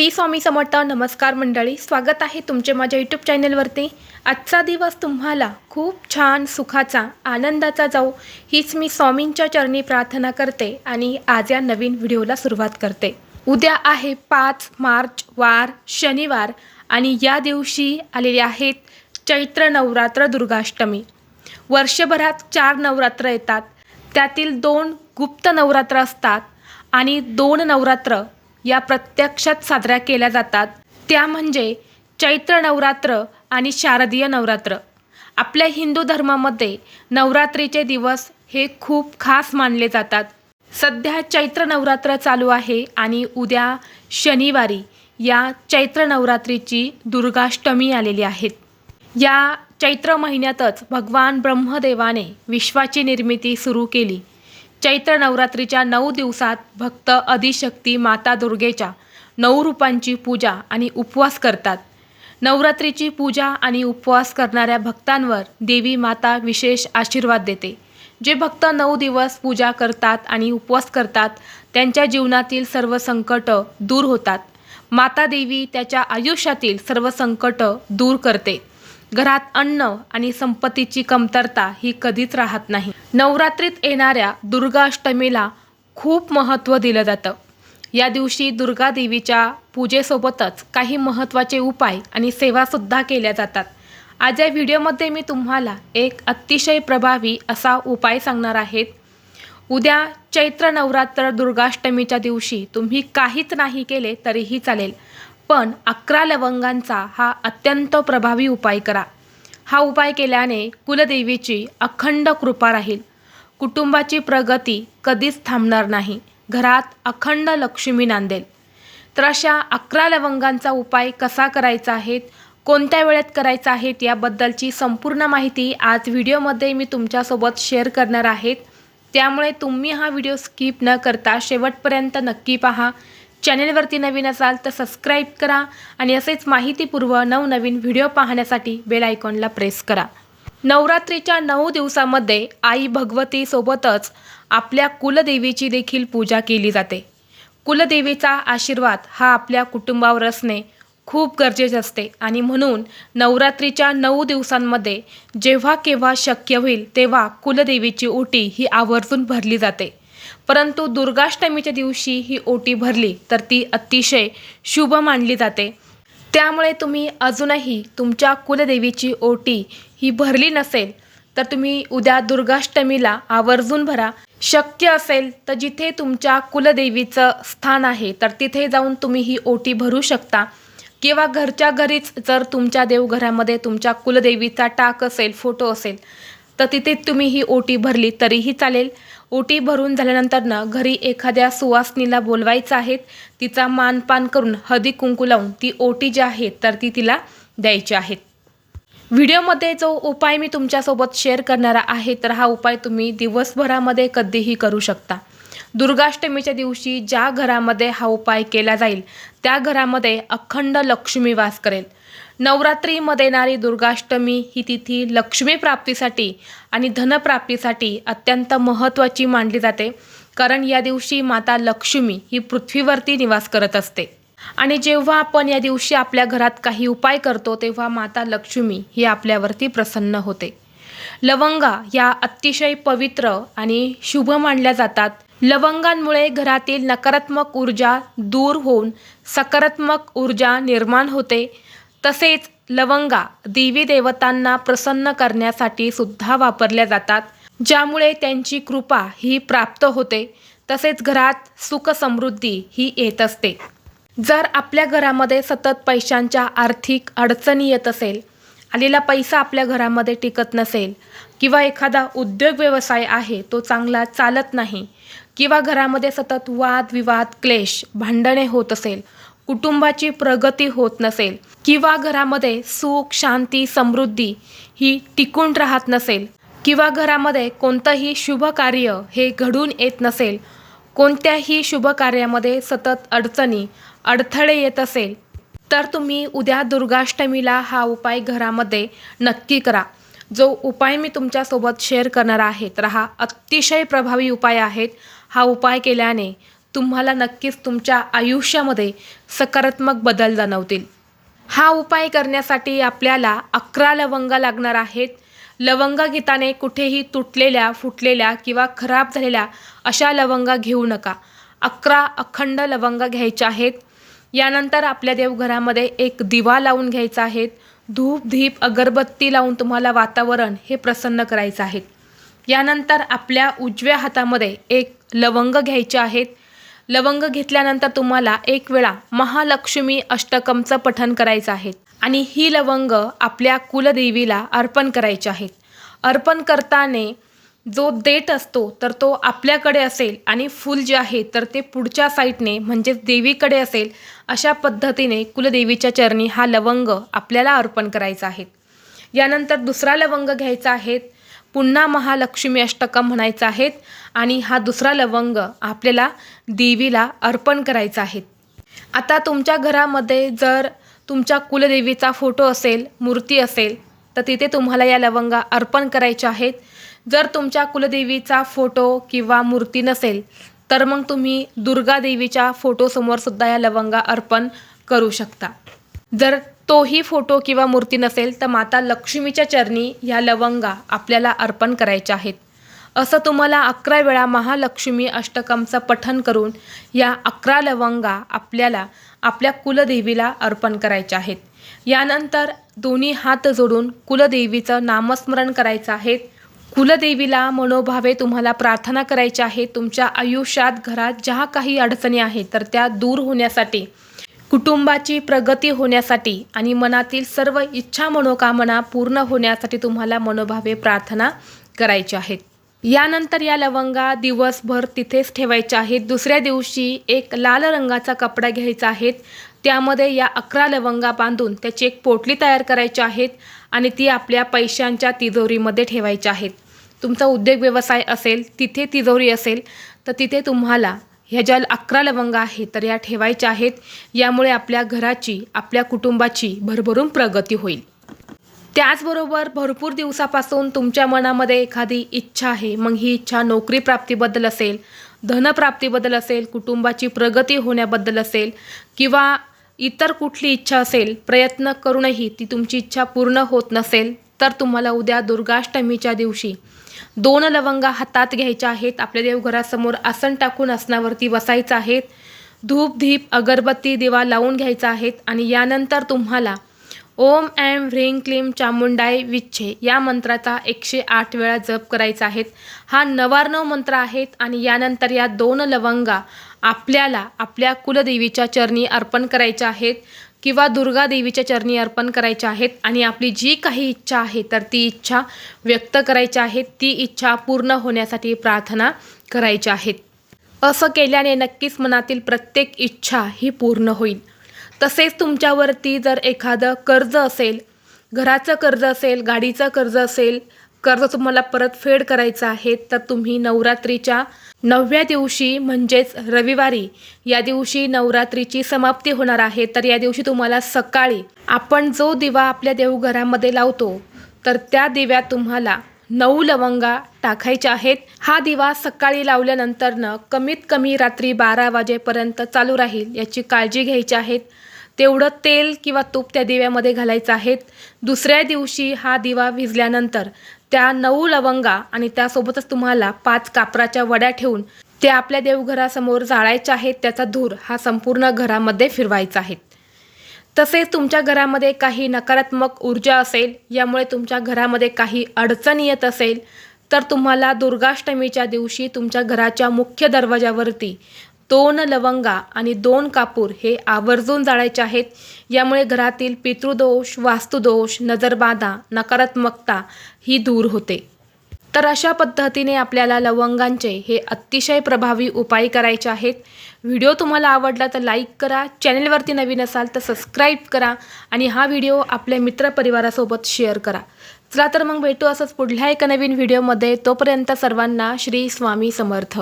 श्री स्वामी समर्थ नमस्कार मंडळी स्वागत आहे तुमचे माझ्या यूट्यूब चॅनलवरती आजचा दिवस तुम्हाला खूप छान सुखाचा आनंदाचा जाऊ हीच मी स्वामींच्या चरणी प्रार्थना करते आणि आज या नवीन व्हिडिओला सुरुवात करते. उद्या आहे पाच मार्च वार शनिवार आणि या दिवशी आलेले आहेत चैत्र नवरात्र दुर्गाष्टमी. वर्षभरात चार नवरात्र येतात. त्यातील दोन गुप्त नवरात्र असतात आणि दोन नवरात्र या प्रत्यक्षात साजऱ्या केल्या जातात. त्या म्हणजे चैत्र नवरात्र आणि शारदीय नवरात्र. आपल्या हिंदू धर्मामध्ये नवरात्रीचे दिवस हे खूप खास मानले जातात. सध्या चैत्र नवरात्र चालू आहे आणि उद्या शनिवारी या चैत्र नवरात्रीची दुर्गाष्टमी आलेली आहेत या चैत्र महिन्यातच भगवान ब्रह्मदेवाने विश्वाची निर्मिती सुरू केली. चैत्र नवरात्रीच्या नऊ दिवसात भक्त अधिशक्ती माता दुर्गेच्या नऊ रूपांची पूजा आणि उपवास करतात. नवरात्रीची पूजा आणि उपवास करणाऱ्या भक्तांवर देवी माता विशेष आशीर्वाद देते. जे भक्त नऊ दिवस पूजा करतात आणि उपवास करतात त्यांच्या जीवनातील सर्व संकट दूर होतात. माता देवी त्याच्या आयुष्यातील सर्व संकट दूर करते. घरात अन्न आणि संपत्तीची कमतरता ही कधीच राहत नाही. नवरात्रीत येणाऱ्या दुर्गाष्टमीला खूप महत्त्व दिलं जातं. या दिवशी दुर्गा देवीच्या पूजेसोबतच काही महत्त्वाचे उपाय आणि सेवासुद्धा केल्या जातात. आज या व्हिडिओमध्ये मी तुम्हाला एक अतिशय प्रभावी असा उपाय सांगणार आहेत उद्या चैत्र नवरात्र दुर्गाष्टमीच्या दिवशी तुम्ही काहीच नाही केले तरीही चालेल. पण अकरा लवंगांचा हा अत्यंत प्रभावी उपाय करा. हा उपाय केल्याने कुलदेवीची अखंड कृपा राहील. कुटुंबाची प्रगती कधीच थांबणार नाही. घरात अखंड लक्ष्मी नांदेल. तर अशा अकरा लवंगांचा उपाय कसा करायचा आहे कोणत्या वेळेत करायचा आहे याबद्दलची संपूर्ण माहिती आज व्हिडिओमध्ये मी तुमच्यासोबत शेअर करणार आहेत. त्यामुळे तुम्ही हा व्हिडिओ स्किप न करता शेवटपर्यंत नक्की पहा. चॅनेलवरती नवीन असाल तर सबस्क्राईब करा आणि असेच माहितीपूर्व नवनवीन व्हिडिओ पाहण्यासाठी बेल आयकॉनला प्रेस करा. नवरात्रीच्या नऊ दिवसामध्ये आई भगवतीसोबतच आपल्या कुलदेवीची देखील पूजा केली जाते. कुलदेवीचा आशीर्वाद हा आपल्या कुटुंबावर असणे खूप गरजेचे असते आणि म्हणून नवरात्रीच्या नऊ दिवसांमध्ये जेव्हा केव्हा शक्य होईल तेव्हा कुलदेवीची ओटी ही आवर्जून भरली जाते. परंतु दुर्गाष्टमीच्या दिवशी ही ओटी भरली तर ती अतिशय शुभ मानली जाते. त्यामुळे तुम्ही अजूनही तुमच्या कुलदेवीची ओटी ही भरली नसेल तर तुम्ही उद्या दुर्गाष्टमीला आवर्जून भरा. शक्य असेल तर जिथे तुमच्या कुलदेवीचं स्थान आहे तर तिथे जाऊन तुम्ही ही ओटी भरू शकता. किंवा घरच्या घरीच जर तुमच्या देवघरामध्ये तुमच्या कुलदेवीचा टाक असेल फोटो असेल तर तिथे तुम्ही ही ओटी भरली तरीही चालेल. ओटी भरून झाल्यानंतर ना घरी एखाद्या सुवासनीला बोलवायचं आहे तिचा मानपान करून हदी कुंकू लावून ती ओटी जी आहे तर ती तिला द्यायची आहेत व्हिडिओमध्ये जो उपाय मी तुमच्यासोबत शेअर करणारा आहे तर हा उपाय तुम्ही दिवसभरामध्ये कधीही करू शकता. दुर्गाष्टमीच्या दिवशी ज्या घरामध्ये हा उपाय केला जाईल त्या घरामध्ये अखंड लक्ष्मी वास करेल. नवरात्रीमध्ये येणारी दुर्गाष्टमी ही तिथी लक्ष्मी प्राप्तीसाठी आणि धनप्राप्तीसाठी अत्यंत महत्त्वाची मानली जाते. कारण या दिवशी माता लक्ष्मी ही पृथ्वीवरती निवास करत असते. आणि जेव्हा आपण या दिवशी आपल्या घरात काही उपाय करतो तेव्हा माता लक्ष्मी ही आपल्यावरती प्रसन्न होते. लवंगा या अतिशय पवित्र आणि शुभ मानल्या जातात. लवंगांमुळे घरातील नकारात्मक ऊर्जा दूर होऊन सकारात्मक ऊर्जा निर्माण होते. तसेच लवंगा देवी देवतांना प्रसन्न करण्यासाठी सुद्धा वापरल्या जातात ज्यामुळे त्यांची कृपा ही प्राप्त होते. तसेच घरात सुख समृद्धी ही येत असते. जर आपल्या घरामध्ये सतत पैशांच्या आर्थिक अडचणी येत असेल आलेला पैसा आपल्या घरामध्ये टिकत नसेल किंवा एखादा उद्योग व्यवसाय आहे तो चांगला चालत नाही किंवा घरामध्ये सतत वादविवाद क्लेश भांडणे होत असेल कुटुंबाची प्रगती होत नसेल किंवा घरामध्ये सुख शांती समृद्धी ही टिकून राहत नसेल किंवा घरामध्ये कोणतंही शुभ कार्य हे घडून येत नसेल कोणत्याही शुभ कार्यामध्ये सतत अडचणी अडथळे येत असेल तर तुम्ही उद्या दुर्गाष्टमीला हा उपाय घरामध्ये नक्की करा. जो उपाय मी तुमच्यासोबत शेअर करणार आहे तर हा अतिशय प्रभावी उपाय आहेत. हा उपाय केल्याने तुम्हाला नक्कीच तुमच्या आयुष्यामध्ये सकारात्मक बदल जाणवतील. हा उपाय करण्यासाठी आपल्याला अकरा लवंगा लागणार आहेत. लवंग घेताने कुठेही तुटलेल्या फुटलेल्या किंवा खराब झालेल्या अशा लवंगा घेऊ नका. अकरा अखंड लवंगा घ्यायच्या आहेत. यानंतर आपल्या देवघरामध्ये एक दिवा लावून घ्यायचा आहे. धूप धीप अगरबत्ती लावून तुम्हाला वातावरण हे प्रसन्न करायचं आहे. यानंतर आपल्या उजव्या हातामध्ये एक लवंग घ्यायचे आहेत. लवंग घेतल्यानंतर तुम्हाला एक वेळा महालक्ष्मी अष्टकमचं पठण करायचं आहे. आणि ही लवंग आपल्या कुलदेवीला अर्पण करायची आहेत अर्पण करताने जो देठ असतो तर तो आपल्याकडे असेल आणि फूल जे आहे तर ते पुढच्या साईडने म्हणजेच देवीकडे असेल अशा पद्धतीने कुलदेवीच्या चरणी हा लवंग आपल्याला अर्पण करायचा आहे. यानंतर दुसरा लवंग घ्यायचा आहे पुन्हा महालक्ष्मी अष्टकम म्हणायचं आहेत आणि हा दुसरा लवंग आपल्याला देवीला अर्पण करायचा आहे. आता तुमच्या घरामध्ये जर तुमच्या कुलदेवीचा फोटो असेल मूर्ती असेल तर तिथे तुम्हाला या लवंगा अर्पण करायच्या आहेत. जर तुमच्या कुलदेवीचा फोटो किंवा मूर्ती नसेल तर मग तुम्ही दुर्गा देवीच्या या लवंगा अर्पण करू शकता. जर तोही फोटो किंवा मूर्ती नसेल तर माता लक्ष्मीच्या चरणी ह्या लवंगा आपल्याला अर्पण करायच्या आहेत. असं तुम्हाला अकरा वेळा महालक्ष्मी अष्टकमचं पठन करून या अकरा लवंगा आपल्याला आपल्या कुलदेवीला अर्पण करायच्या आहेत. यानंतर दोन्ही हात जोडून कुलदेवीचं नामस्मरण करायचं आहे. कुलदेवीला मनोभावे तुम्हाला प्रार्थना करायची आहे. तुमच्या आयुष्यात घरात ज्या काही अडचणी आहेत तर त्या दूर होण्यासाठी कुटुंबाची प्रगती होण्यासाठी आणि मनातील सर्व इच्छा मनोकामना पूर्ण होण्यासाठी तुम्हाला मनोभावे प्रार्थना करायची आहेत. यानंतर या लवंगा दिवसभर तिथेच ठेवायच्या आहेत. दुसऱ्या दिवशी एक लाल रंगाचा कपडा घ्यायचा आहे. त्यामध्ये या अकरा लवंगा बांधून त्याची एक पोटली तयार करायची आहेत आणि ती आपल्या पैशांच्या तिजोरीमध्ये ठेवायच्या आहेत तुमचा उद्योग व्यवसाय असेल तिथे तिजोरी असेल तर तिथे तुम्हाला ह्या ज्या अकरा लवंगा आहेत तर या ठेवायच्या आहेत. यामुळे आपल्या घराची आपल्या कुटुंबाची भरभरून प्रगती होईल. त्याचबरोबर भरपूर दिवसापासून तुमच्या मनामध्ये एखादी इच्छा आहे मग ही इच्छा नोकरी प्राप्तीबद्दल असेल धनप्राप्तीबद्दल असेल कुटुंबाची प्रगती होण्याबद्दल असेल किंवा इतर कुठली इच्छा असेल प्रयत्न करूनही ती तुमची इच्छा पूर्ण होत नसेल तर तुम्हाला उद्या दुर्गाष्टमीच्या दिवशी दोन लवंगा हातात घ्यायच्या आहेत. आपल्या देवघरासमोर आसन टाकून आसनावरती बसायचं आहेत. धूप धीप अगरबत्ती दिवा लावून घ्यायचा आहेत आणि यानंतर तुम्हाला ओम ॲम ह्रीं क्लीम चामुंडाय विच्छे या मंत्राचा एकशे आठ वेळा जप करायचा आहेत हा नवार्णव मंत्र आहेत आणि यानंतर या दोन लवंगा आपल्याला आपल्या कुलदेवीच्या चरणी अर्पण करायच्या आहेत. किंवा दुर्गा देवीच्या चरणी अर्पण करायच्या आहेत आणि आपली जी काही इच्छा आहे तर ती इच्छा व्यक्त करायची आहे ती इच्छा पूर्ण होण्यासाठी प्रार्थना करायच्या आहेत असं केल्याने नक्कीच मनातील प्रत्येक इच्छा ही पूर्ण होईल. तसेच तुमच्यावरती जर एखादं कर्ज असेल घराचं कर्ज असेल गाडीचं कर्ज असेल कर्ज तुम्हाला परतफेड करायचं आहे तर तुम्ही नवरात्रीच्या नवव्या दिवशी म्हणजेच रविवारी या दिवशी नवरात्रीची समाप्ती होणार आहे. तर या दिवशी तुम्हाला सकाळी आपण जो दिवा आपल्या देवघरामध्ये लावतो तर त्या दिव्यात तुम्हाला नऊ लवंगा टाकायच्या आहेत. हा दिवा सकाळी लावल्यानंतरनं कमीत कमी रात्री बारा वाजेपर्यंत चालू राहील याची काळजी घ्यायची आहेत तेवढं तेल किंवा तूप त्या दिव्यामध्ये घालायचं आहेत दुसऱ्या दिवशी हा दिवा विजल्यानंतर त्या नऊ लवंगा आणि त्यासोबतच तुम्हाला पाच कापराच्या वड्या ठेवून त्या आपल्या देवघरासमोर जाळायच्या आहेत. त्याचा धूर हा संपूर्ण घरामध्ये फिरवायचा आहे. तसेच तुमच्या घरामध्ये काही नकारात्मक ऊर्जा असेल यामुळे तुमच्या घरामध्ये काही अडचण येत असेल तर तुम्हाला दुर्गाष्टमीच्या दिवशी तुमच्या घराच्या मुख्य दरवाजावरती दोन लवंगा आणि दोन कापूर हे आवर्जून जाळायचे आहेत. यामुळे घरातील पितृदोष वास्तुदोष नजरबाधा नकारात्मकता ही दूर होते. तर अशा पद्धतीने आपल्याला लवंगांचे हे अतिशय प्रभावी उपाय करायचे आहेत. व्हिडिओ तुम्हाला आवडला तर लाईक करा चॅनलवरती नवीन असाल तर सबस्क्राईब करा आणि हा व्हिडिओ आपल्या मित्रपरिवारासोबत शेअर करा. चला तर मग भेटू असंच पुढल्या एका नवीन व्हिडिओमध्ये. तोपर्यंत सर्वांना श्री स्वामी समर्थ.